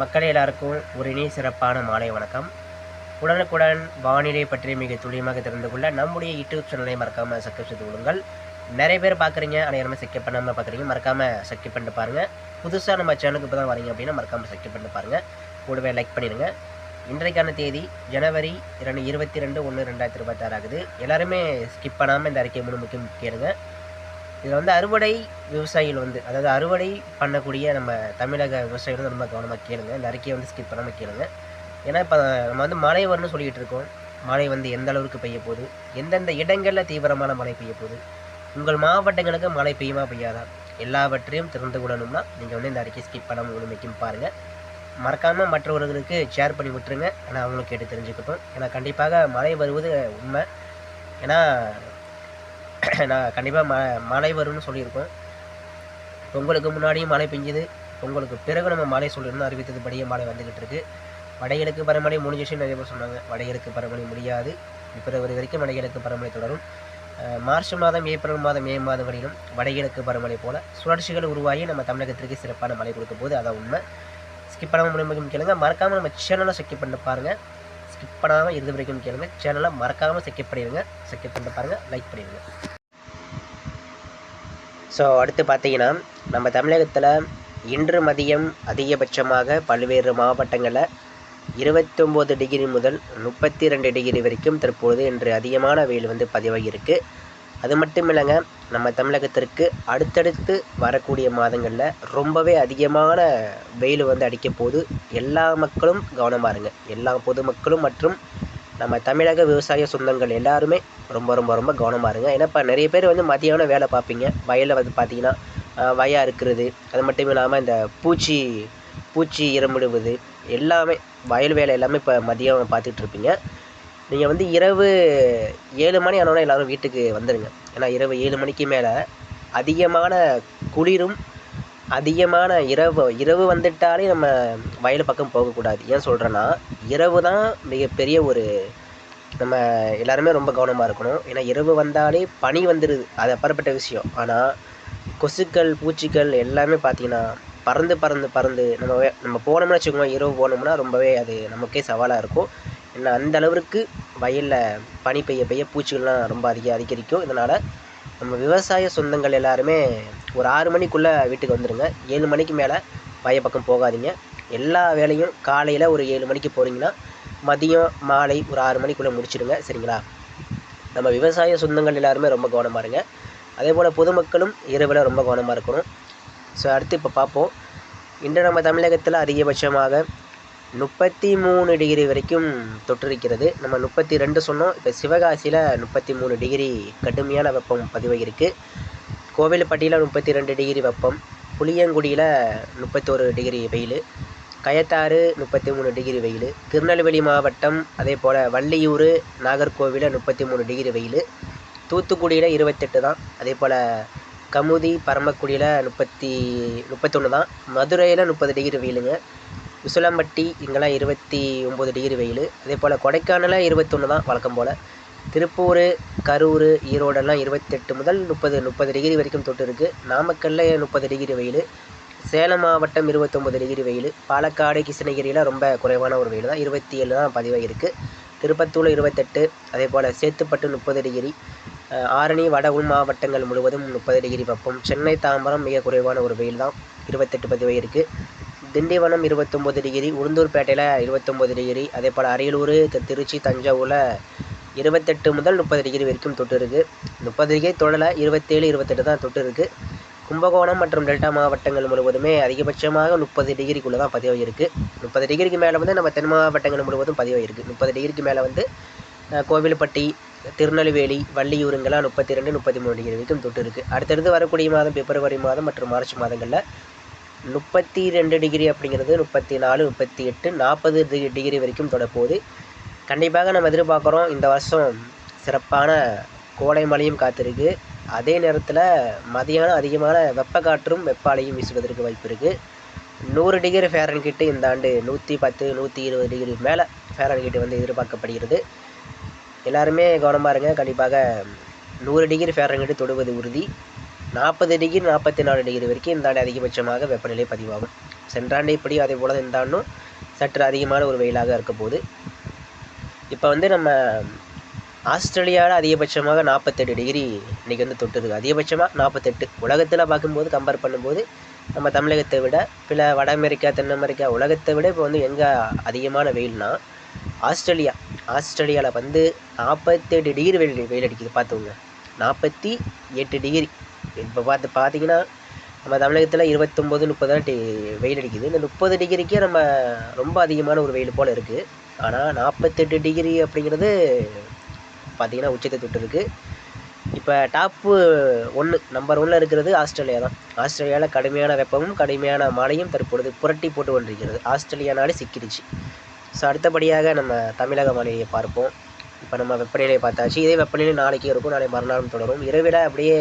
மக்கள் எல்லாருக்கும் ஒரு இனிய சிறப்பான மாலை வணக்கம். உடனுக்குடன் வானிலை பற்றி மிக துல்லியமாக தெரிந்து கொள்ள நம்முடைய யூடியூப் சேனலை மறக்காமல் சப்ஸ்கிரைப் செய்து கொள்ளுங்கள். நிறைய பேர் பார்க்குறீங்க ஆனால் யாருமே சப்ஸ்கிரைப் பண்ணாமல் பார்க்குறீங்க மறக்காமல் சப்ஸ்கிரைப் பண்ணிட்டு பாருங்கள் புதுசாக நம்ம சேனலுக்கு இப்போ தான் வரீங்க அப்படின்னா மறக்காமல் சப்ஸ்கிரைப் பண்ணிட்டு பாருங்கள் கூடவே லைக் பண்ணிடுங்க. இன்றைக்கான தேதி ஜனவரி இரண்டு இருபத்தி ரெண்டு ஒன்று ரெண்டாயிரத்தி இருபத்தாறு ஆகுது. எல்லாருமே ஸ்கிப் பண்ணாமல் இந்த அறிக்கையை முழு முக்கியம் கேளுங்கள் இதில் வந்து அறுவடை விவசாயிகள் வந்து அதாவது அறுவடை பண்ணக்கூடிய நம்ம தமிழக விவசாயிகள் வந்து ரொம்ப கவனமாக கேளுங்க. இந்த அறிக்கையை வந்து ஸ்கிப் பண்ணாமல் கேளுங்க. ஏன்னா இப்போ நம்ம வந்து மழை வரணும்னு சொல்லிக்கிட்டு இருக்கோம். மழை வந்து எந்த அளவுக்கு பெய்ய போகுது? எந்தெந்த இடங்களில் தீவிரமான மழை பெய்ய போகுது? உங்கள் மாவட்டங்களுக்கு மழை பெய்யுமா பெய்யாதா? எல்லாவற்றையும் திறந்து கொள்ளணும்னா நீங்கள் வந்து இந்த அறிக்கையை ஸ்கிப் பண்ணாமல் முழுமைக்கும் பாருங்கள் மறக்காமல் மற்றவர்களுக்கு ஷேர் பண்ணி விட்டுருங்க. ஆனால் அவங்களும் கேட்டு தெரிஞ்சுக்கிட்டோம். ஏன்னா கண்டிப்பாக மழை வருவது உண்மை. ஏன்னா நான் கண்டிப்பாக ம மழை வரும்னு சொல்லியிருக்கோம் பொங்கலுக்கு முன்னாடியும் மழை பெஞ்சுது. பொங்கலுக்கு பிறகு நம்ம மழை சொல்லியிருந்தோம் அறிவித்ததுபடியே மழை வந்துக்கிட்டு இருக்கு. வடகிழக்கு பருவமழை முடிஞ்சிச்சுன்னு நிறைய பேர் சொன்னாங்க. வடகிழக்கு பருவமழை முடியாது. பிப்ரவரி வரைக்கும் வடகிழக்கு பருவமழை தொடரும். மார்ச் மாதம் ஏப்ரல் மாதம் மே மாதம் வரையிலும் வடகிழக்கு பருவமழை போல சுழற்சிகள் உருவாகி நம்ம தமிழகத்திற்கு சிறப்பான மழை கொடுக்கும் போது அதான் உண்மை. ஸ்கிப் பண்ணாமல் முடியும் கேளுங்க. மறக்காமல் நம்ம சேனலை ஸ்கிப் பண்ணி பாருங்கள் ஸ்கிப் பண்ணாமல் இறுதி வரைக்கும் கேளுங்க. சேனலை மறக்காமல் செக்கப் பண்ணிடுங்க. செக்கப் பண்ணிட்டு பாருங்கள் லைக் பண்ணிடுங்க. ஸோ அடுத்து பார்த்தீங்கன்னா நம்ம தமிழகத்தில் இன்று மதியம் அதிகபட்சமாக பல்வேறு மாவட்டங்களில் இருபத்தொம்போது டிகிரி முதல் முப்பத்தி ரெண்டு டிகிரி வரைக்கும் தற்பொழுது இன்று அதிகமான வெயில் வந்து பதிவாகியிருக்கு. அது மட்டும் இல்லைங்க நம்ம தமிழகத்திற்கு அடுத்தடுத்து வரக்கூடிய மாதங்களில் ரொம்பவே அதிகமான வெயில் வந்து அடிக்க போது எல்லா மக்களும் கவனமாக இருங்க. எல்லா பொதுமக்களும் மற்றும் நம்ம தமிழக விவசாய சொந்தங்கள் எல்லாருமே ரொம்ப ரொம்ப ரொம்ப கவனமாக இருங்க. ஏன்னா இப்போ நிறைய பேர் வந்து மதியானம் வேலை பார்ப்பீங்க. வயலில் வந்து பார்த்தீங்கன்னா வயா இருக்கிறது. அது மட்டும் இல்லாமல் இந்த பூச்சி பூச்சி இறமிடுவது எல்லாமே வயல் வேலை எல்லாமே இப்போ மதியம் பார்த்துட்ருப்பீங்க நீங்கள் வந்து இரவு ஏழு மணி ஆனோடனே எல்லோரும் வீட்டுக்கு வந்துடுங்க ஏன்னா இரவு ஏழு மணிக்கு மேலே அதிகமான குளிரும் அதிகமான இரவு இரவு வந்துட்டாலே நம்ம வயல் பக்கம் போகக்கூடாது. ஏன் சொல்கிறேன்னா இரவு தான் மிகப்பெரிய ஒரு நம்ம எல்லாருமே ரொம்ப கவனமாக இருக்கணும். ஏன்னா இரவு வந்தாலே பனி வந்துடுது அது அப்புறப்பட்ட விஷயம். ஆனால் கொசுக்கள் பூச்சிகள் எல்லாமே பார்த்தீங்கன்னா பறந்து பறந்து பறந்து நம்ம நம்ம போனோம்னு வச்சுக்கோங்க இரவு போனோம்னா ரொம்பவே அது நமக்கே சவாலாக இருக்கும். ஏன்னா அந்த அளவிற்கு வயலில் பனி பெய்ய பெய்ய பூச்சிகள்லாம் ரொம்ப அதிக அதிகரிக்கும். இதனால் நம்ம விவசாய சொந்தங்கள் எல்லாருமே ஒரு ஆறு மணிக்குள்ளே வீட்டுக்கு வந்துடுங்க ஏழு மணிக்கு மேலே வய பக்கம் போகாதீங்க. எல்லா வேலையும் காலையில் ஒரு ஏழு மணிக்கு போகிறீங்கன்னா மதியம் மாலை ஒரு ஆறு மணிக்குள்ளே முடிச்சிடுங்க. சரிங்களா? நம்ம விவசாய சொந்தங்கள் எல்லாருமே ரொம்ப கவனமாக இருங்க. அதே போல் பொதுமக்களும் இரவில் ரொம்ப கவனமாக இருக்கணும். ஸோ அடுத்து இப்போ பார்ப்போம். இன்று நம்ம தமிழகத்தில் அதிகபட்சமாக முப்பத்தி மூணு டிகிரி வரைக்கும் தொற்றிருக்கிறது. நம்ம முப்பத்தி ரெண்டு சொன்னோம். இப்போ சிவகாசியில் முப்பத்தி மூணு டிகிரி கடுமையான வெப்பம் பதிவாகியிருக்கு கோவில்பட்டியில் முப்பத்தி ரெண்டு டிகிரி வெப்பம். புளியங்குடியில் முப்பத்தோரு டிகிரி வெயில். கயத்தாறு முப்பத்தி மூணு டிகிரி வெயில். திருநெல்வேலி மாவட்டம் அதே போல் வள்ளியூர் நாகர்கோவிலில் முப்பத்தி மூணு டிகிரி வெயில். தூத்துக்குடியில் இருபத்தெட்டு தான். அதே போல் கமுதி பரமக்குடியில் முப்பத்தி முப்பத்தொன்று தான். மதுரையில் முப்பது டிகிரி வெயிலுங்க. உசிலம்பட்டி இங்கெல்லாம் இருபத்தி ஒம்பது டிகிரி வெயில். அதே போல் கொடைக்கானலில் இருபத்தொன்று தான் வழக்கம் போல். திருப்பூர் கரூர் ஈரோடெல்லாம் இருபத்தெட்டு முதல் முப்பது முப்பது டிகிரி வரைக்கும் தொட்டு இருக்குது நாமக்கல்லில் முப்பது டிகிரி வெயில். சேலம் மாவட்டம் இருபத்தொம்பது டிகிரி வெயில். பாலக்காடு கிருஷ்ணகிரியெலாம் ரொம்ப குறைவான ஒரு வெயில் தான். இருபத்தி ஏழு தான் பதிவாக இருக்குது திருப்பத்தூர் இருபத்தெட்டு அதே போல் சேத்துப்பட்டு முப்பது டிகிரி. ஆரணி வட உள் மாவட்டங்கள் முழுவதும் முப்பது டிகிரி வெப்பம் சென்னை தாம்பரம் மிக குறைவான ஒரு வெயில் தான் இருபத்தெட்டு பதிவாக இருக்குது திண்டிவனம் இருபத்தொம்போது டிகிரி உளுந்தூர்பேட்டையில் இருபத்தொம்போது டிகிரி அதே போல் அரியலூர் திருச்சி தஞ்சாவூரில் இருபத்தெட்டு முதல் முப்பது டிகிரி வரைக்கும் தொட்டு இருக்குது முப்பது டிகிரி தொடலை இருபத்தேழு இருபத்தெட்டு தான் தொட்டு இருக்குது கும்பகோணம் மற்றும் டெல்டா மாவட்டங்கள் முழுவதுமே அதிகபட்சமாக முப்பது டிகிரிக்குள்ளே தான் பதிவாகிருக்கு முப்பது டிகிரிக்கு மேலே வந்து நம்ம தென் மாவட்டங்கள் முழுவதும் பதிவாகிருக்கு முப்பது டிகிரிக்கு மேலே வந்து கோவில்பட்டி திருநெல்வேலி வள்ளியூருங்கெல்லாம் முப்பத்தி ரெண்டு முப்பத்தி மூணு டிகிரி வரைக்கும் தொட்டு இருக்குது அடுத்தடுத்து வரக்கூடிய மாதம் பிப்ரவரி மாதம் மற்றும் மார்ச் மாதங்களில் முப்பத்தி ரெண்டு டிகிரி அப்படிங்கிறது முப்பத்தி நாலு முப்பத்தி எட்டு நாற்பது டிகிரி டிகிரி வரைக்கும் தொடப்போகுது. கண்டிப்பாக நம்ம எதிர்பார்க்குறோம் இந்த வருஷம் சிறப்பான கோடை மழையும் காத்திருக்கு. அதே நேரத்தில் மதியானம் அதிகமான வெப்ப காற்றும் வெப்ப அலையும் வீசுவதற்கு வாய்ப்பு இருக்குது நூறு டிகிரி ஃபேரன்கிட்டு இந்த ஆண்டு நூற்றி பத்து நூற்றி இருபது டிகிரி மேலே ஃபேரன்கிட்டு வந்து எதிர்பார்க்கப்படுகிறது. எல்லாருமே கவனமாக இருங்க. கண்டிப்பாக நூறு டிகிரி ஃபேரன்கிட்டு தொடுவது உறுதி. நாற்பது டிகிரி நாற்பத்தி நாலு டிகிரி வரைக்கும் இந்த ஆண்டு அதிகபட்சமாக வெப்பநிலை பதிவாகும். சென்ற ஆண்டு இப்படி அதே போல் இந்த ஆண்டும் சற்று அதிகமான ஒரு வெயிலாக இருக்க போகுது. இப்போ வந்து நம்ம ஆஸ்திரேலியாவில் அதிகபட்சமாக நாற்பத்தெட்டு டிகிரி இன்றைக்கி வந்து தொட்டுருக்கு. அதிகபட்சமாக நாற்பத்தெட்டு. உலகத்தில் பார்க்கும்போது கம்பேர் பண்ணும்போது நம்ம தமிழகத்தை விட பில வட அமெரிக்கா தென் அமெரிக்கா உலகத்தை விட இப்போ வந்து எங்கே அதிகமான வெயில்னா ஆஸ்திரேலியா. ஆஸ்திரேலியாவில் வந்து நாற்பத்தெட்டு டிகிரி வெயில் வெயில் அடிக்குது. பார்த்துக்கோங்க. நாற்பத்தி எட்டு டிகிரி இப்போ பார்த்து பார்த்தீங்கன்னா நம்ம தமிழகத்தில் இருபத்தொம்போது முப்பது டி வெயில் அடிக்குது. இந்த முப்பது டிகிரிக்கே நம்ம ரொம்ப அதிகமான ஒரு வெயில் போல் இருக்குது ஆனால் நாற்பத்தெட்டு டிகிரி அப்படிங்கிறது பார்த்தீங்கன்னா உச்சத்தை தொட்டு இருக்குது இப்போ டாப்பு ஒன்று நம்பர் ஒன்றில் இருக்கிறது ஆஸ்திரேலியா தான். ஆஸ்திரேலியாவில் கடுமையான வெப்பமும் கடுமையான மழையும் தற்பொழுது புரட்டி போட்டு கொண்டிருக்கிறது. ஆஸ்திரேலியா நாடு சிக்கிடுச்சு. ஸோ அடுத்தபடியாக நம்ம தமிழக வானிலையை பார்ப்போம். இப்போ நம்ம வெப்பநிலையை பார்த்தாச்சு. இதே வெப்பநிலை நாளைக்கு இருக்கும். நாளை மறுநாளும் தொடரும். இரவிட அப்படியே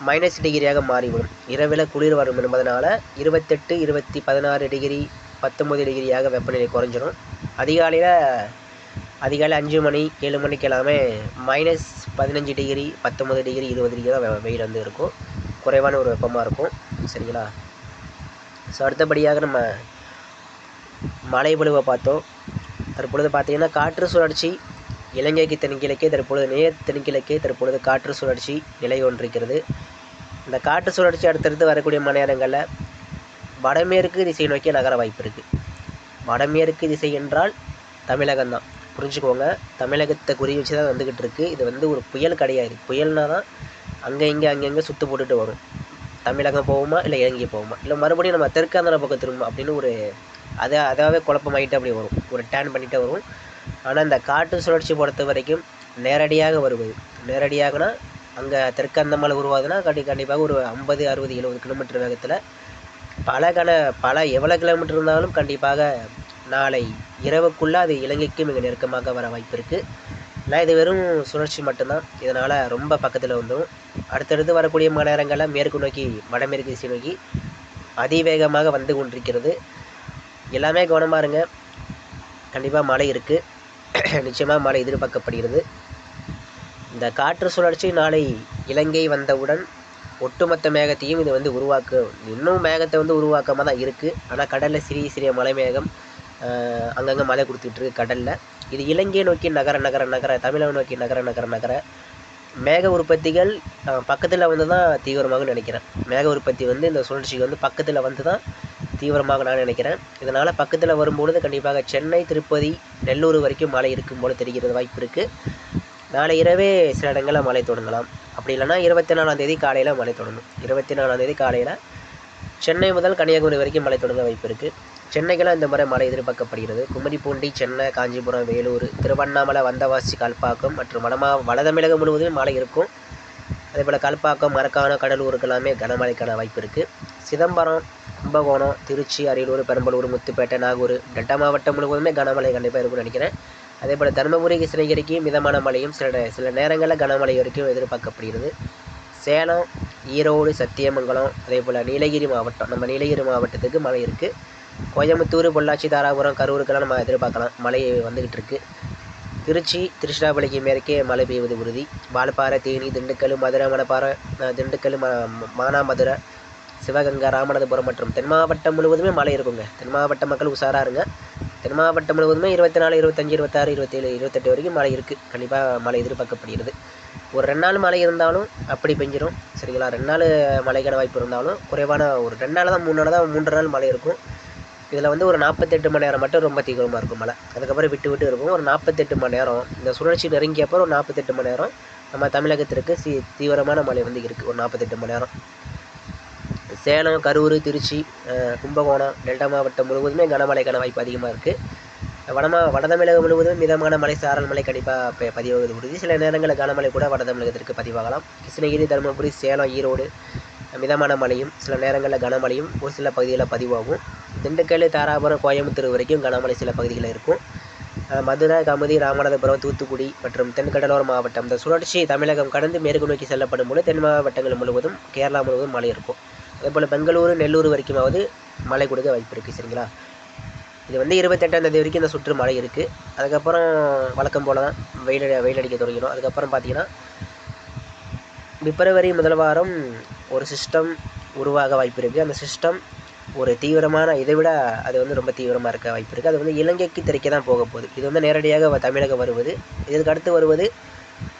மைனஸ் டிகிரியாக மாறிவிடும். இரவில் குளிர் வரும் என்பதனால் இருபத்தெட்டு இருபத்தி பதினாறு டிகிரி பத்தொம்பது டிகிரியாக வெப்பநிலை குறைஞ்சிரும். அதிகாலையில் அதிகாலை அஞ்சு மணி ஏழு மணிக்கு எல்லாமே மைனஸ் பதினஞ்சு டிகிரி பத்தொம்பது டிகிரி இருபது டிகிரி தான் வெ- வெயில் வந்து இருக்கும். குறைவான ஒரு வெப்பமாக இருக்கும். சரிங்களா? ஸோ அடுத்தபடியாக நம்ம மழை பொழிவை பார்த்தோம். தற்பொழுது பார்த்திங்கன்னா காற்று சுழற்சி இலங்கைக்கு தென்கிழக்கே தற்பொழுது நேர் தென்கிழக்கே தற்பொழுது காற்று சுழற்சி நிலை கொண்டிருக்கிறது இந்த காற்று சுழற்சி அடுத்தடுத்து வரக்கூடிய மணி நேரங்களில் வடமேற்கு திசை நோக்கி நகர வாய்ப்பு இருக்குது வடமேற்கு திசை என்றால் தமிழகம் தான். புரிஞ்சுக்கோங்க. தமிழகத்தை குறி வச்சு தான் வந்துக்கிட்டு இருக்குது இது வந்து ஒரு புயல் கிடையாது புயல்னால் தான் அங்கே இங்கே அங்கங்கே சுற்று போட்டுட்டு வரும். தமிழகம் போகுமா இல்லை இலங்கை போகுமா? இல்லை மறுபடியும் நம்ம தெற்காந்திர பக்கம் திரும்ப அப்படின்னு ஒரு அதை அதாவே குழப்பமாயிட்டு அப்படி வரும். ஒரு டேன் பண்ணிகிட்டே வரும். ஆனால் இந்த காற்று சுழற்சி பொறுத்த வரைக்கும் நேரடியாக வருவது. நேரடியாகனா அங்கே தெற்கந்த மலை உருவாகுதுன்னா கண்டி கண்டிப்பாக ஒரு ஐம்பது அறுபது எழுபது கிலோமீட்டர் வேகத்தில் பல கண பல எவ்வளோ கிலோமீட்டர் இருந்தாலும் கண்டிப்பாக நாளை இரவுக்குள்ளே அது இலங்கைக்கு மிக நெருக்கமாக வர வாய்ப்பு இருக்குது இல்லை இது வெறும் சுழற்சி மட்டும்தான். இதனால் ரொம்ப பக்கத்தில் வந்துடும் அடுத்தடுத்து வரக்கூடிய மணி நேரங்களில் மேற்கு நோக்கி வடமேற்கு திசை நோக்கி அதிவேகமாக வந்து கொண்டிருக்கிறது. எல்லாமே கவனமாக இருங்க. கண்டிப்பாக மழை இருக்குது நிச்சயமாக மழை எதிர்பார்க்கப்படுகிறது. இந்த காற்று சுழற்சி நாளை இலங்கை வந்தவுடன் ஒட்டுமொத்த மேகத்தையும் இது வந்து உருவாக்கும் இன்னும் மேகத்தை வந்து உருவாக்காமல் தான் இருக்குது ஆனால் கடலில் சிறிய சிறிய மலை மேகம் அங்கங்கே மழை கொடுத்துட்ருக்கு கடலில். இது இலங்கையை நோக்கி நகர நகர நகர தமிழக நோக்கி நகர நகர நகர மேக உற்பத்திகள் பக்கத்தில் வந்து தான் தீவிரமாக நினைக்கிறேன். மேக உற்பத்தி வந்து இந்த சுழற்சிக்கு வந்து பக்கத்தில் வந்து தான் தீவிரமாக நான் நினைக்கிறேன். இதனால் பக்கத்தில் வரும்பொழுது கண்டிப்பாக சென்னை திருப்பதி நெல்லூர் வரைக்கும் மழை இருக்கும் போல தெரிகிறது வாய்ப்பு இருக்குது நாளை இரவே சில இடங்களில் மழை தொடங்கலாம். அப்படி இல்லைன்னா இருபத்தி நாலாம் தேதி காலையில் மழை தொடங்கும். இருபத்தி நாலாம் தேதி காலையில் சென்னை முதல் கன்னியாகுமரி வரைக்கும் மழை தொடங்க வாய்ப்பு இருக்குது சென்னைக்கெல்லாம் இந்த முறை மழை எதிர்பார்க்கப்படுகிறது. குமரிப்பூண்டி சென்னை காஞ்சிபுரம் வேலூர் திருவண்ணாமலை வந்தவாசி கல்பாக்கம் மற்றும் வடமா வட தமிழகம் முழுவதும் மழை இருக்கும். அதே போல் கல்பாக்கம் மரக்காணம் கடலூருக்கு எல்லாமே கனமழைக்கான வாய்ப்பு இருக்குது சிதம்பரம் கும்பகோணம் திருச்சி அரியலூர் பெரம்பலூர் முத்துப்பேட்டை நாகூர் டெல்டா மாவட்டம் முழுவதுமே கனமழை கண்டிப்பாக இருக்கும்னு நினைக்கிறேன். அதே போல் தருமபுரி கிருஷ்ணகிரிக்கு மிதமான மழையும் சில சில நேரங்களில் கனமழை வரைக்கும் எதிர்பார்க்கப்படுகிறது. சேலம் ஈரோடு சத்தியமங்கலம் அதே போல் நீலகிரி மாவட்டம் நம்ம நீலகிரி மாவட்டத்துக்கு மழை இருக்குது கோயம்புத்தூர் பொள்ளாச்சி தாராபுரம் கரூருக்கெல்லாம் நம்ம எதிர்பார்க்கலாம். மழை வந்துக்கிட்டு இருக்குது திருச்சி திருச்சிராப்பள்ளிக்கு மேற்கே மழை பெய்வது உறுதி. வால்பாறை தேனி திண்டுக்கல் மதுரை மணப்பாறை திண்டுக்கல் ம மானாமதுரை சிவகங்கை ராமநாதபுரம் மற்றும் தென் மாவட்டம் முழுவதுமே மழை இருக்குங்க. தென் மாவட்ட மக்கள் உஷாராக இருங்க. தென் மாவட்டம் முழுவதுமே இருபத்தி நாலு இருபத்தஞ்சி இருபத்தாறு இருபத்தேழு இருபத்தெட்டு வரைக்கும் மழை இருக்குது கண்டிப்பாக மழை எதிர்பார்க்கப்படுகிறது. ஒரு ரெண்டு நாள் மழை இருந்தாலும் அப்படி பெஞ்சிரும். சரிங்களா? ரெண்டு நாள் மழைக்கான வாய்ப்பு இருந்தாலும் குறைவான ஒரு ரெண்டு நாள் தான் மூணு நாள் தான் மூன்று நாள் மழை இருக்கும். இதில் வந்து ஒரு நாற்பத்தெட்டு மணி நேரம் மட்டும் ரொம்ப தீவிரமாக இருக்கும் மழை. அதுக்கப்புறம் விட்டு விட்டு இருக்கும். ஒரு நாற்பத்தெட்டு மணி நேரம் இந்த சுழற்சி நெருங்கிய அப்புறம் ஒரு நாற்பத்தெட்டு மணி நேரம் நம்ம தமிழகத்திற்கு சி தீவிரமான மழை வந்து இருக்குது ஒரு நாற்பத்தெட்டு மணி நேரம். சேலம் கரூர் திருச்சி கும்பகோணம் டெல்டா மாவட்டம் முழுவதுமே கனமழைக்கான வாய்ப்பு அதிகமாக இருக்குது வடமா வட தமிழகம் முழுவதும் மிதமான மழை சாரல் மழை கண்டிப்பாக இப்போ பதிவாகுது. உறுதி சில நேரங்களில் கனமழை கூட வட தமிழகத்திற்கு பதிவாகலாம். கிருஷ்ணகிரி தருமபுரி சேலம் ஈரோடு மிதமான மழையும் சில நேரங்களில் கனமழையும் ஒரு சில பகுதிகளில் பதிவாகும். திண்டுக்கல் தாராபுரம் கோயம்புத்தூர் வரைக்கும் கனமழை சில பகுதிகளில் இருக்கும். மதுரை கமதி ராமநாதபுரம் தூத்துக்குடி மற்றும் தென்கடலோர மாவட்டம். இந்த சுழற்சி தமிழகம் கடந்து மேற்கு நோக்கி செல்லப்படும் போது தென் மாவட்டங்கள் முழுவதும் கேரளா முழுவதும் மழை இருக்கும். அதே போல் பெங்களூரு நெல்லூர் வரைக்குமாவது மழை கொடுக்க வாய்ப்பு இருக்குது சரிங்களா? இது வந்து இருபத்தெட்டாம் தேதி வரைக்கும் இந்த சுற்று மழை இருக்குது அதுக்கப்புறம் வழக்கம் போல தான் வெயில் வெயில் அடிக்க தொடங்கிடும். அதுக்கப்புறம் பார்த்தீங்கன்னா பிப்ரவரி முதல் வாரம் ஒரு சிஸ்டம் உருவாக வாய்ப்பு இருக்குது அந்த சிஸ்டம் ஒரு தீவிரமான இதை விட அது வந்து ரொம்ப தீவிரமாக இருக்க வாய்ப்பு இருக்குது அது வந்து இலங்கைக்கு தெற்கே தான் போக போகுது. இது வந்து நேரடியாக வ- தமிழகம் வருவது. இதற்கு அடுத்து வருவது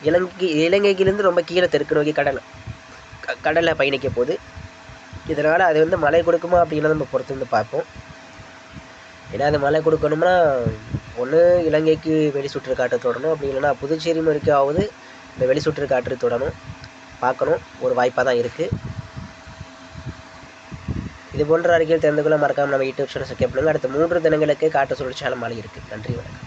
இலங்கை இலங்கையிலேருந்து ரொம்ப கீழே தெற்கு நோக்கி கடல் க- கடலில் பயணிக்க போகுது. இதனால் அது வந்து மழை கொடுக்குமா அப்படிங்கிறத நம்ம பொறுத்து வந்து பார்ப்போம். ஏன்னா அது மழை கொடுக்கணும்னா ஒன்று இலங்கைக்கு வெளிச்சுற்று காற்று தொடணும். அப்படி இல்லைன்னா புதுச்சேரி மறுக்காவது இந்த வெளிச்சுற்று காற்று தொடணும். பார்க்கணும். ஒரு வாய்ப்பாக தான் இருக்குது இது போன்ற அறிக்கையில் தெரிந்து கொள்ள மறக்காமல் நம்ம யூடியூப் சேனல் சப்ஸ்கிரைப் பண்ணுங்கள் அடுத்த மூன்று தினங்களுக்கு காற்று சுழற்சியால் மழை இருக்குது நன்றி வணக்கம்.